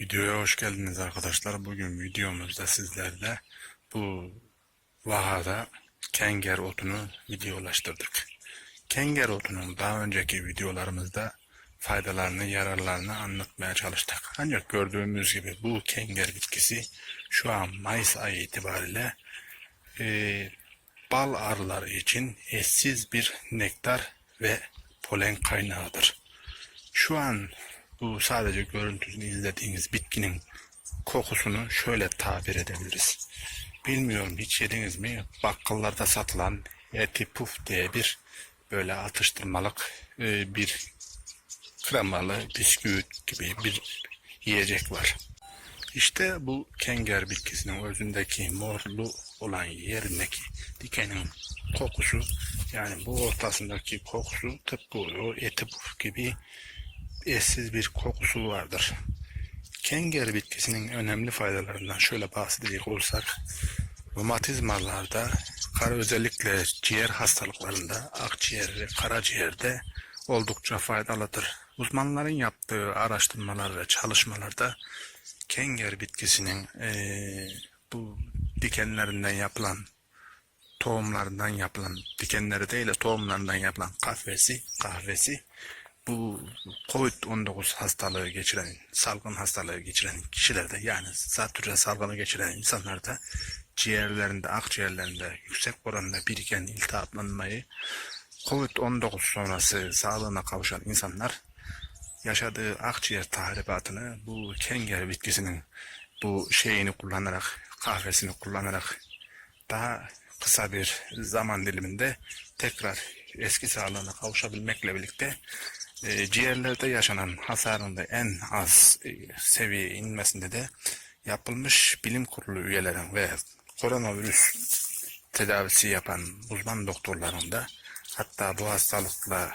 Videoya hoş geldiniz arkadaşlar. Bugün videomuzda sizlerle bu vahada kenger otunu videolaştırdık. Kenger otunun daha önceki videolarımızda faydalarını, yararlarını anlatmaya çalıştık. Ancak gördüğümüz gibi bu kenger bitkisi şu an Mayıs ayı itibariyle e, bal arıları için eşsiz bir nektar ve polen kaynağıdır. Şu an bu sadece görüntüsünü izlediğiniz bitkinin kokusunu şöyle tabir edebiliriz. Bilmiyorum hiç yediniz mi? Bakkallarda satılan eti puf diye bir böyle atıştırmalık e, bir kremalı bisküvit gibi bir yiyecek var. İşte bu kenger bitkisinin özündeki morlu olan yerindeki dikenin kokusu yani bu ortasındaki kokusu tıpkı o eti puf gibi eşsiz bir kokusu vardır. Kenger bitkisinin önemli faydalarından şöyle bahsedecek olursak, romatizmalarda, kara özellikle ciğer hastalıklarında, akciğer karaciğerde oldukça faydalıdır. Uzmanların yaptığı araştırmalar ve çalışmalarda kenger bitkisinin eee, bu dikenlerinden yapılan tohumlarından yapılan dikenleri değil de tohumlarından yapılan kahvesi kahvesi bu Covid-19 hastalığı geçiren, salgın hastalığı geçiren kişilerde yani zatürre salgını geçiren insanlarda ciğerlerinde, akciğerlerinde yüksek oranda biriken iltihaplanmayı Covid-19 sonrası sağlığına kavuşan insanlar yaşadığı akciğer tahribatını bu kenger bitkisinin bu şeyini kullanarak, kahvesini kullanarak daha kısa bir zaman diliminde tekrar eski sağlığına kavuşabilmekle birlikte e, ciğerlerde yaşanan hasarın da en az e, seviyeye inmesinde de yapılmış bilim kurulu üyelerin ve koronavirüs tedavisi yapan uzman doktorların da hatta bu hastalıkla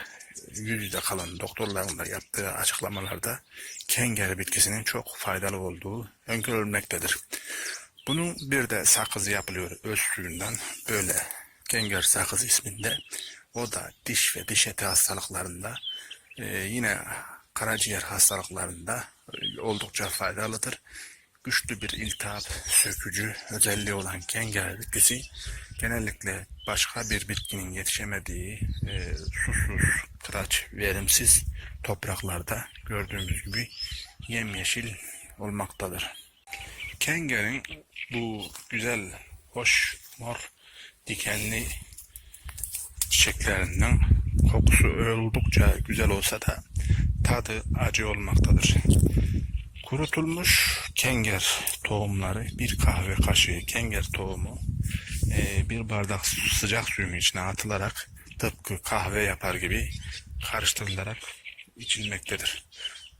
yüz yüze kalan doktorların da yaptığı açıklamalarda kenger bitkisinin çok faydalı olduğu öngörülmektedir. Bunun bir de sakızı yapılıyor öz suyundan böyle kenger sakız isminde. O da diş ve diş eti hastalıklarında e, yine karaciğer hastalıklarında e, oldukça faydalıdır. Güçlü bir iltihap sökücü özelliği olan kenger bitkisi genellikle başka bir bitkinin yetişemediği e, susuz, kıraç, verimsiz topraklarda gördüğümüz gibi yemyeşil olmaktadır. Kengerin bu güzel, hoş, mor, dikenli çiçeklerinden kokusu oldukça güzel olsa da tadı acı olmaktadır. Kurutulmuş kenger tohumları bir kahve kaşığı kenger tohumu e, bir bardak sıcak suyun içine atılarak tıpkı kahve yapar gibi karıştırılarak içilmektedir.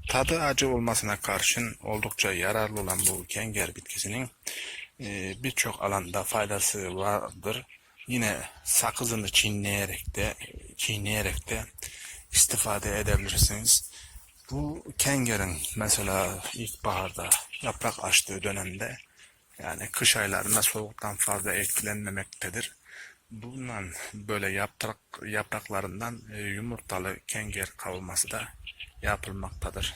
Tadı acı olmasına karşın oldukça yararlı olan bu kenger bitkisinin e, birçok alanda faydası vardır. Yine sakızını çiğneyerek de çiğneyerek de istifade edebilirsiniz. Bu kengerin mesela ilkbaharda yaprak açtığı dönemde yani kış aylarında soğuktan fazla etkilenmemektedir. Bundan böyle yaprak yapraklarından e, yumurtalı kenger kavurması da yapılmaktadır.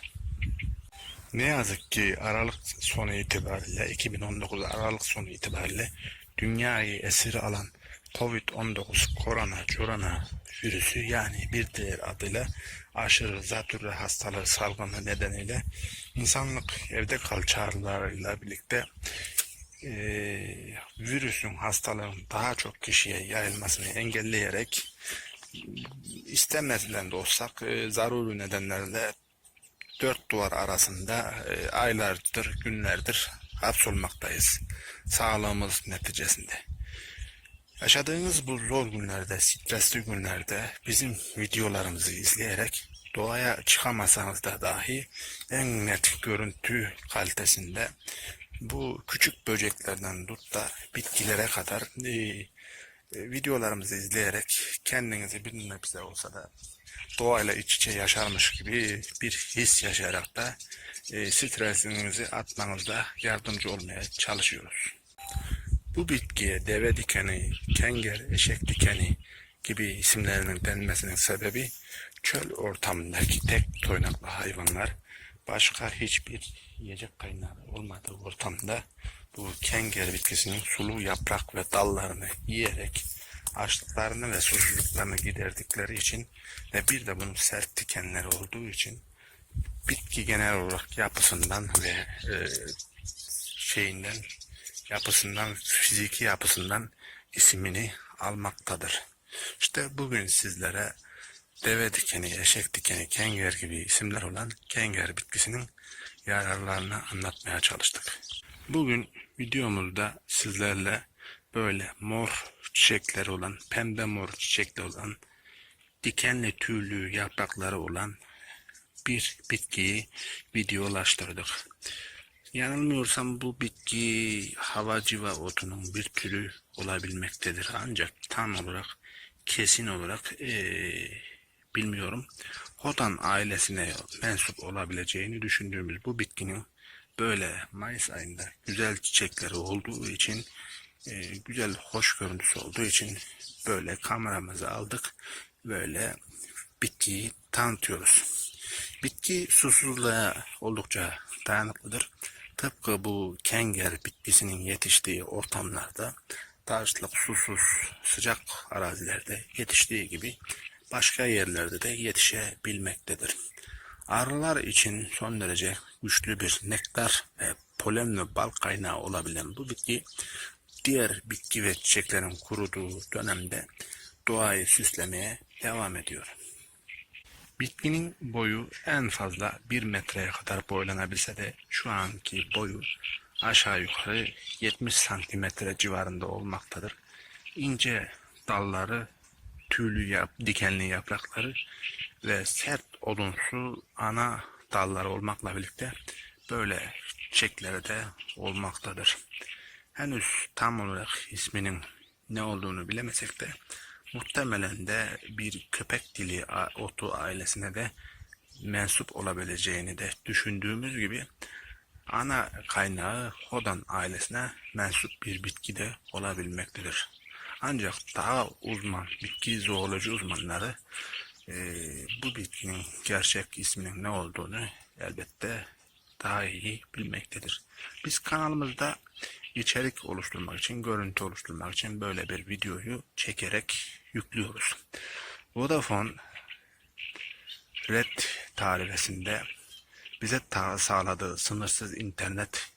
Ne yazık ki Aralık sonu itibariyle 2019 Aralık sonu itibariyle dünyayı esir alan Covid-19 korona corona virüsü yani bir diğer adıyla aşırı zatürre hastalığı salgını nedeniyle insanlık evde kal çağrılarıyla birlikte eee, virüsün hastalığın daha çok kişiye yayılmasını engelleyerek istemediğinden de olsak e, zaruri nedenlerle dört duvar arasında e, aylardır, günlerdir hapsolmaktayız. Sağlığımız neticesinde. Yaşadığınız bu zor günlerde, stresli günlerde bizim videolarımızı izleyerek doğaya çıkamasanız da dahi en net görüntü kalitesinde bu küçük böceklerden tut da bitkilere kadar e, e, videolarımızı izleyerek kendinizi bir nebze olsa da doğayla iç içe yaşarmış gibi bir his yaşayarak da e, stresinizi atmanızda yardımcı olmaya çalışıyoruz. Bu bitkiye deve dikeni, kenger, eşek dikeni gibi isimlerinin denmesinin sebebi çöl ortamındaki tek toynaklı hayvanlar. Başka hiçbir yiyecek kaynağı olmadığı ortamda bu kenger bitkisinin sulu yaprak ve dallarını yiyerek açlıklarını ve susuzluklarını giderdikleri için ve bir de bunun sert dikenleri olduğu için bitki genel olarak yapısından ve e, şeyinden yapısından fiziki yapısından ismini almaktadır. İşte bugün sizlere deve dikeni, eşek dikeni, kenger gibi isimler olan kenger bitkisinin yararlarını anlatmaya çalıştık. Bugün videomuzda sizlerle böyle mor çiçekleri olan, pembe mor çiçekli olan, dikenli tüylü yaprakları olan bir bitkiyi videolaştırdık. Yanılmıyorsam bu bitki havacıva otunun bir türü olabilmektedir. Ancak tam olarak kesin olarak eee, bilmiyorum. Hotan ailesine mensup olabileceğini düşündüğümüz bu bitkinin böyle Mayıs ayında güzel çiçekleri olduğu için eee, güzel hoş görüntüsü olduğu için böyle kameramızı aldık. Böyle bitkiyi tanıtıyoruz. Bitki susuzluğa oldukça dayanıklıdır. Tıpkı bu kenger bitkisinin yetiştiği ortamlarda taşlık, susuz, sıcak arazilerde yetiştiği gibi başka yerlerde de yetişebilmektedir. Arılar için son derece güçlü bir nektar ve polen ve bal kaynağı olabilen bu bitki diğer bitki ve çiçeklerin kuruduğu dönemde doğayı süslemeye devam ediyor. Bitkinin boyu en fazla 1 metreye kadar boylanabilse de şu anki boyu aşağı yukarı 70 santimetre civarında olmaktadır. İnce dalları, tüylü yap, dikenli yaprakları ve sert odunsu ana dalları olmakla birlikte böyle çiçekleri de olmaktadır. Henüz tam olarak isminin ne olduğunu bilemesek de muhtemelen de bir köpek dili otu ailesine de mensup olabileceğini de düşündüğümüz gibi ana kaynağı Hodan ailesine mensup bir bitki de olabilmektedir. Ancak daha uzman bitki zooloji uzmanları eee, bu bitkinin gerçek isminin ne olduğunu elbette daha iyi bilmektedir. Biz kanalımızda içerik oluşturmak için, görüntü oluşturmak için böyle bir videoyu çekerek yüklüyoruz. Vodafone Red tarifesinde bize ta- sağladığı sınırsız internet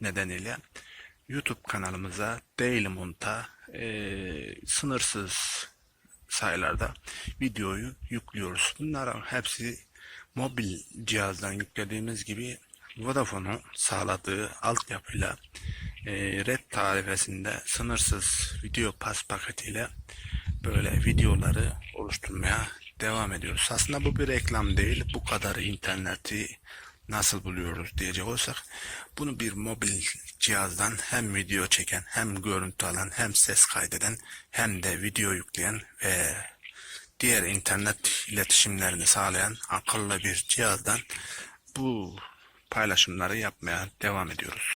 nedeniyle YouTube kanalımıza Daily Mont'a eee, sınırsız sayılarda videoyu yüklüyoruz. Bunların hepsi mobil cihazdan yüklediğimiz gibi Vodafone'un sağladığı altyapıyla e, red tarifesinde sınırsız video pas paketiyle böyle videoları oluşturmaya devam ediyoruz. Aslında bu bir reklam değil. Bu kadar interneti nasıl buluyoruz diyecek olsak bunu bir mobil cihazdan hem video çeken hem görüntü alan hem ses kaydeden hem de video yükleyen ve diğer internet iletişimlerini sağlayan akıllı bir cihazdan bu paylaşımları yapmaya devam ediyoruz.